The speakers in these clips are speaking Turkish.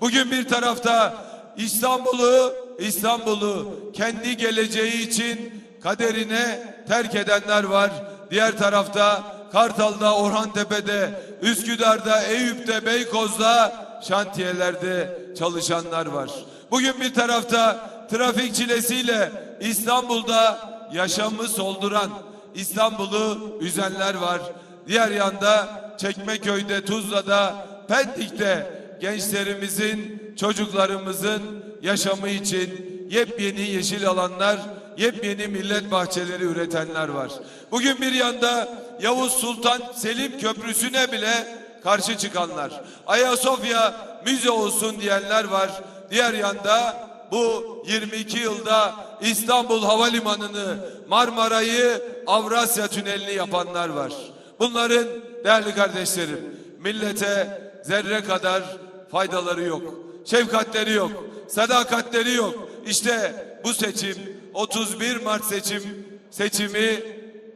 Bugün bir tarafta İstanbul'u, İstanbul'u kendi geleceği için kaderine terk edenler var. Diğer tarafta Kartal'da, Orhantepe'de, Üsküdar'da, Eyüp'te, Beykoz'da şantiyelerde çalışanlar var. Bugün bir tarafta trafik çilesiyle İstanbul'da yaşamı solduran, İstanbul'u üzenler var. Diğer yanda Çekmeköy'de, Tuzla'da, Pendik'te gençlerimizin, çocuklarımızın yaşamı için yepyeni yeşil alanlar, yepyeni millet bahçeleri üretenler var. Bugün bir yanda Yavuz Sultan Selim Köprüsü'ne bile karşı çıkanlar, Ayasofya müze olsun diyenler var. Diğer yanda bu 22 yılda İstanbul Havalimanı'nı, Marmara'yı, Avrasya Tüneli'ni yapanlar var. Bunların değerli kardeşlerim millete zerre kadar faydaları yok. Şefkatleri yok. Sadakatleri yok. İşte bu seçim 31 Mart seçim seçimi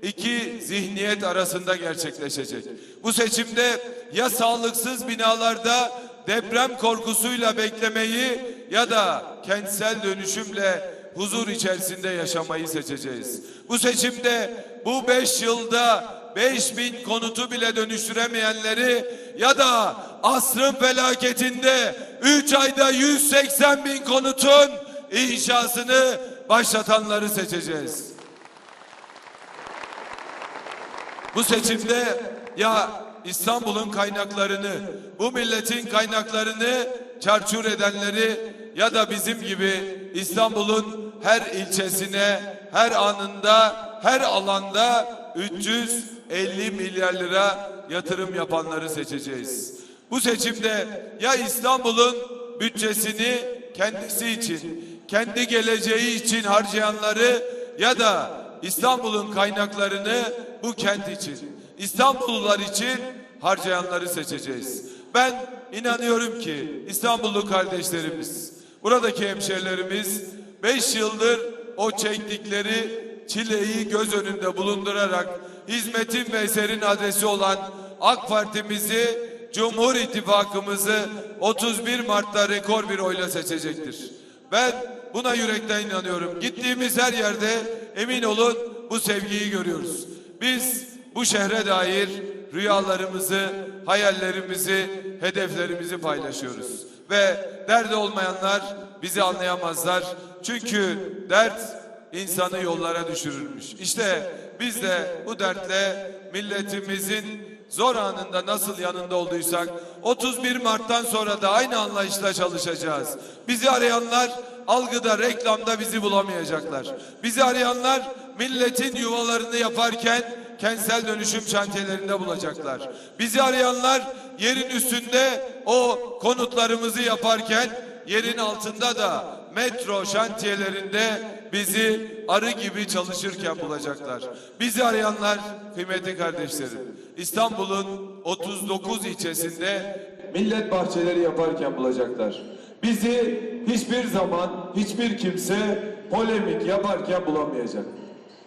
iki zihniyet arasında gerçekleşecek. Bu seçimde ya sağlıksız binalarda deprem korkusuyla beklemeyi ya da kentsel dönüşümle huzur içerisinde yaşamayı seçeceğiz. Bu seçimde bu beş yılda 5000 konutu bile dönüştüremeyenleri ya da asrın felaketinde 3 ayda 180 bin konutun inşasını başlatanları seçeceğiz. Bu seçimde ya İstanbul'un kaynaklarını, bu milletin kaynaklarını çarçur edenleri ya da bizim gibi İstanbul'un her ilçesine, her anında, her alanda 350 milyar lira yatırım yapanları seçeceğiz. Bu seçimde ya İstanbul'un bütçesini kendisi için, kendi geleceği için harcayanları ya da İstanbul'un kaynaklarını bu kent için, İstanbullular için harcayanları seçeceğiz. Ben inanıyorum ki İstanbullu kardeşlerimiz, buradaki hemşerilerimiz 5 yıldır o çektikleri çileyi göz önünde bulundurarak hizmetin ve eserin adresi olan AK Parti'mizi, Cumhur İttifakımızı 31 Mart'ta rekor bir oyla seçecektir. Ben buna yürekten inanıyorum. Gittiğimiz her yerde emin olun bu sevgiyi görüyoruz. Biz bu şehre dair rüyalarımızı, hayallerimizi, hedeflerimizi paylaşıyoruz. Ve derdi olmayanlar bizi anlayamazlar. Çünkü dert insanı yollara düşürürmüş. İşte biz de bu dertle milletimizin zor anında nasıl yanında olduysak 31 Mart'tan sonra da aynı anlayışla çalışacağız. Bizi arayanlar algıda, reklamda bizi bulamayacaklar. Bizi arayanlar milletin yuvalarını yaparken kentsel dönüşüm şantiyelerinde bulacaklar. Bizi arayanlar yerin üstünde o konutlarımızı yaparken yerin altında da metro şantiyelerinde bizi arı gibi çalışırken bulacaklar. Bizi arayanlar kıymetli kardeşlerim İstanbul'un 39 ilçesinde millet bahçeleri yaparken bulacaklar. Bizi hiçbir zaman hiçbir kimse polemik yaparken bulamayacak.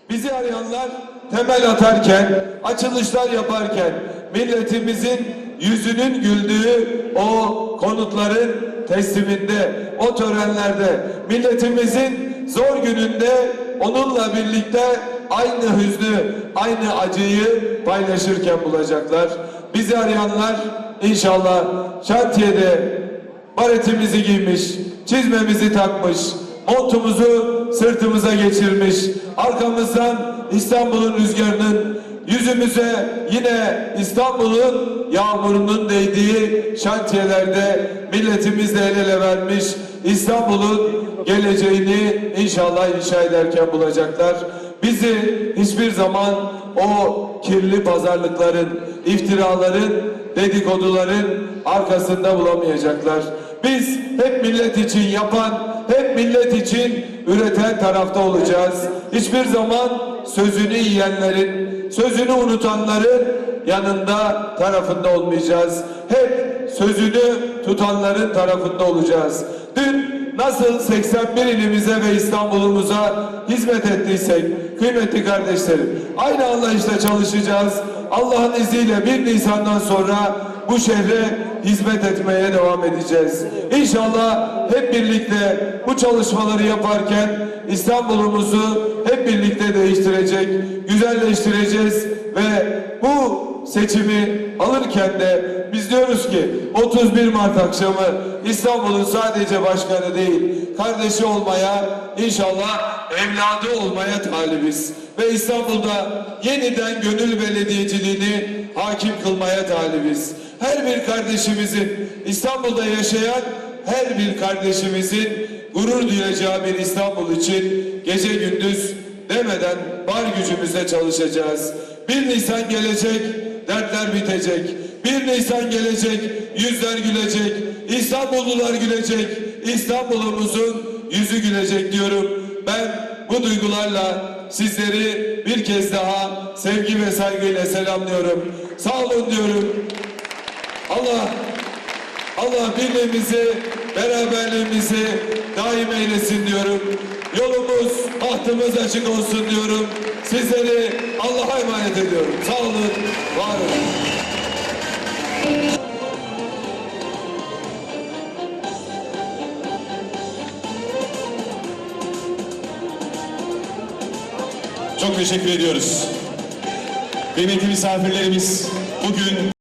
Bizi arayanlar temel atarken, açılışlar yaparken milletimizin yüzünün güldüğü o konutların tesliminde, o törenlerde milletimizin zor gününde onunla birlikte aynı hüznü, aynı acıyı paylaşırken bulacaklar. Bizi arayanlar inşallah şantiyede baretimizi giymiş, çizmemizi takmış, montumuzu sırtımıza geçirmiş, arkamızdan İstanbul'un rüzgarının yüzümüze yine İstanbul'un yağmurunun değdiği şantiyelerde milletimizle el ele vermiş İstanbul'un geleceğini inşallah inşa ederken bulacaklar. Bizi hiçbir zaman o kirli pazarlıkların, iftiraların, dedikoduların arkasında bulamayacaklar. Biz hep millet için yapan, hep millet için üreten tarafta olacağız. Hiçbir zaman sözünü yiyenlerin, sözünü unutanların yanında tarafında olmayacağız. Hep sözünü tutanların tarafında olacağız. Dün nasıl 81 ilimize ve İstanbul'umuza hizmet ettiysek kıymetli kardeşlerim aynı anlayışla çalışacağız. Allah'ın izniyle 1 Nisan'dan sonra bu şehre hizmet etmeye devam edeceğiz. İnşallah hep birlikte bu çalışmaları yaparken İstanbul'umuzu hep birlikte değiştirecek, güzelleştireceğiz ve bu seçimi alırken de biz diyoruz ki 31 Mart akşamı İstanbul'un sadece başkanı değil, kardeşi olmaya, inşallah evladı olmaya talibiz. Ve İstanbul'da yeniden gönül belediyeciliğini hakim kılmaya talibiz. Her bir kardeşimizin, İstanbul'da yaşayan her bir kardeşimizin gurur duyacağı bir İstanbul için gece gündüz demeden var gücümüzle çalışacağız. 1 Nisan gelecek, dertler bitecek. 1 Nisan gelecek, yüzler gülecek. İstanbullular gülecek. İstanbul'umuzun yüzü gülecek diyorum. Ben bu duygularla sizleri bir kez daha sevgi ve saygıyla selamlıyorum. Sağ olun diyorum. Allah Allah birliğimizi, beraberliğimizi daim eylesin diyorum. Yolumuz, bahtımız açık olsun diyorum. Sizleri Allah'a emanet ediyorum. Sağ olun, var olun. Çok teşekkür ediyoruz. Kıymetli misafirlerimiz bugün